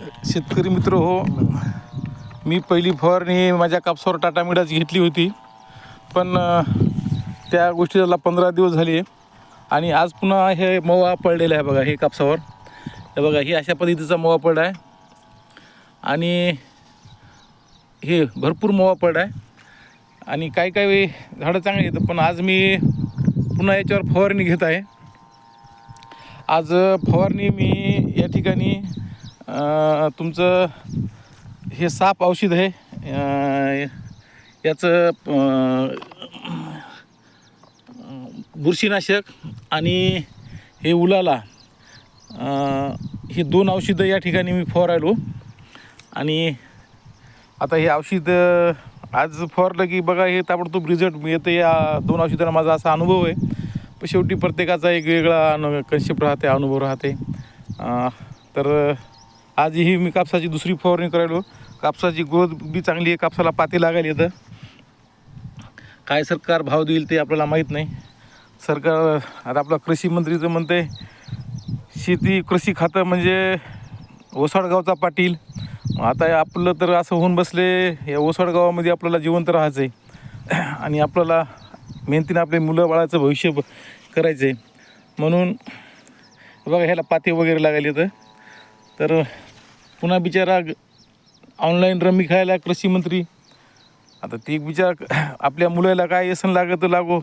शेतकरी मित्र हो. मी पहिली फवारणी माझ्या कापसावर टाटा मिडाची घेतली होती. पण त्या त्या गोष्टीला पंधरा दिवस झाले. आणि आज पुन्हा हे मवा पडलेला आहे बघा हे कापसावर. हे बघा हे अशा पद्धतीचा मवा पड आहे. आणि हे भरपूर मवा पड आहे. आणि काही काही झाडं चांगली येतं पण आज मी पुन्हा याच्यावर फवारणी घेत आहे. आज फवारणी मी या ठिकाणी तुमचं हे साप औषध आहे याचं बुरशीनाशक आणि हे उलाला हे ही दोन औषधं या ठिकाणी मी फवारायलो. आणि आता हे औषध आज फवारलं की बघा हे ताबडतोब रिझल्ट येतं या दोन औषधांना माझा असा अनुभव आहे. पण शेवटी प्रत्येकाचा एक वेगळा कन्सेप्ट राहते अनुभव राहते. तर आज ही मी कापसाची दुसरी फवारणी करायलो. कापसाची ग्रोथ बी चांगली आहे कापसाला पाती लागायला येतं. काय सरकार भाव देईल ते आपल्याला माहीत नाही. सरकार आता आपला कृषी मंत्रीचं म्हणते शेती कृषी खातं म्हणजे ओसाडगावचा पाटील. आता आपलं तर असं होऊन बसले या ओसाडगावामध्ये आपल्याला जिवंत राहायचं आहे आणि आपल्याला मेहनतीनं आपले मुलं बाळाचं भविष्य ब- करायचं आहे म्हणून बघा ह्याला पाते वगैरे लागायला येतं. तर पुन्हा बिचारा ऑनलाईन रमी खायला कृषी मंत्री आता ते एक आपल्या मुलाला काय व्यसन लागत लागो?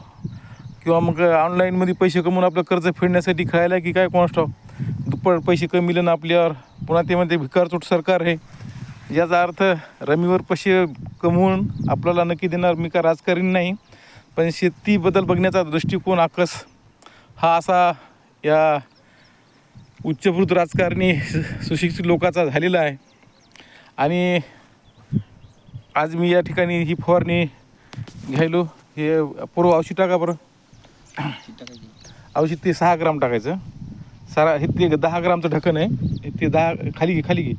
किंवा मग ऑनलाईनमध्ये पैसे कमवून आपलं कर्ज फेडण्यासाठी खायला की काय कोणास दुप्पट पैसे कमी ना आपल्यावर. पुन्हा ते म्हणते भिकारचोट सरकार आहे. याचा अर्थ रमीवर पैसे कमवून आपल्याला नक्की देणार मी का राजकारणी नाही पण शेतीबद्दल बघण्याचा दृष्टिकोन आकस हा असा या उच्चभूत राजकारणी सुशिक्षित लोकाचा झालेला आहे. आणि आज मी या ठिकाणी ही फवारणी घ्यायलो. हे पूर्व औषध टाका बरं. औषध ते सहा ग्राम टाकायचं. सारा हे ते दहा ग्रामचं ढक्कन आहे. हे ते दहा खाली घे खाली घे.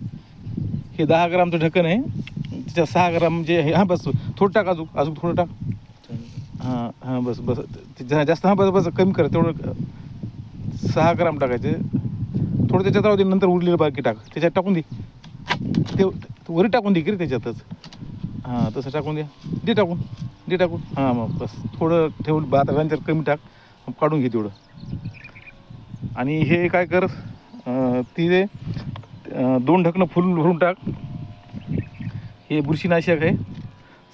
हे दहा ग्रामचं ढक्कन आहे. त्याच्या सहा ग्राम म्हणजे हां बस थोडं टाक अजून अजून थोडं टाक. हां हां बस बस. जास्त हां बस बस कमी कर. तेवढं सहा ग्राम टाकायचे. थोडं त्याच्यात राहू दे नंतर उरलेलं बाकी टाक. त्याच्यात टाकून दे. ते वरी टाकून दे की रे त्याच्यातच. हां तसं टाकून द्या दे टाकून. दे टाकून. हां मग बस. थोडं ठेवून बात नंतर कमी टाक मग काढून घे तेवढं. आणि हे काय कर अं, ती दोन ढकणं फुल भरून टाक. हे बुरशीनाशक आहे.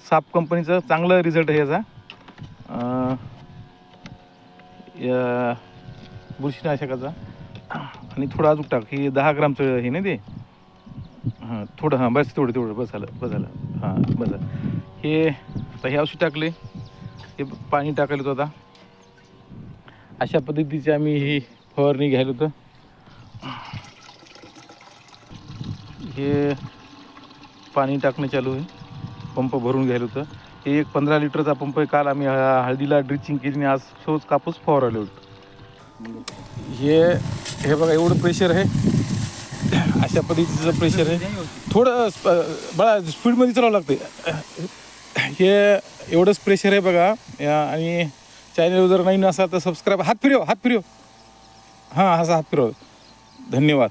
साप कंपनीचं चांगलं रिझल्ट आहे याचा. या बुरशीनाशकाचा. आणि थोडं अजून टाक. हे दहा ग्रामचं हे नाही ते? हां थोडं हां बस तेवढं तेवढं बस झालं बस झालं. हां बस झालं. हे आता हे औषध टाकले. हे पाणी टाकायला होतं आता. अशा पद्धतीची आम्ही ही फवारणी घ्यायला होतं. हे पाणी टाकणं चालू आहे. पंप भरून घ्यायला होतं. हे एक पंधरा लिटरचा पंप आहे. काल आम्ही हळदीला ड्रिचिंग केली आणि आज सोज कापूस फवारले होतं. हे हे बघा एवढं प्रेशर आहे. अशा पद्धतीचं प्रेशर आहे. थोडं स्प- बळा स्पीडमध्ये चालावं लागते हे एवढंच प्रेशर आहे बघा. या- आणि चॅनल जर नाही असाल तर सबस्क्राईब हात फिरव हात फिरव. हां असा हात फिरव. धन्यवाद.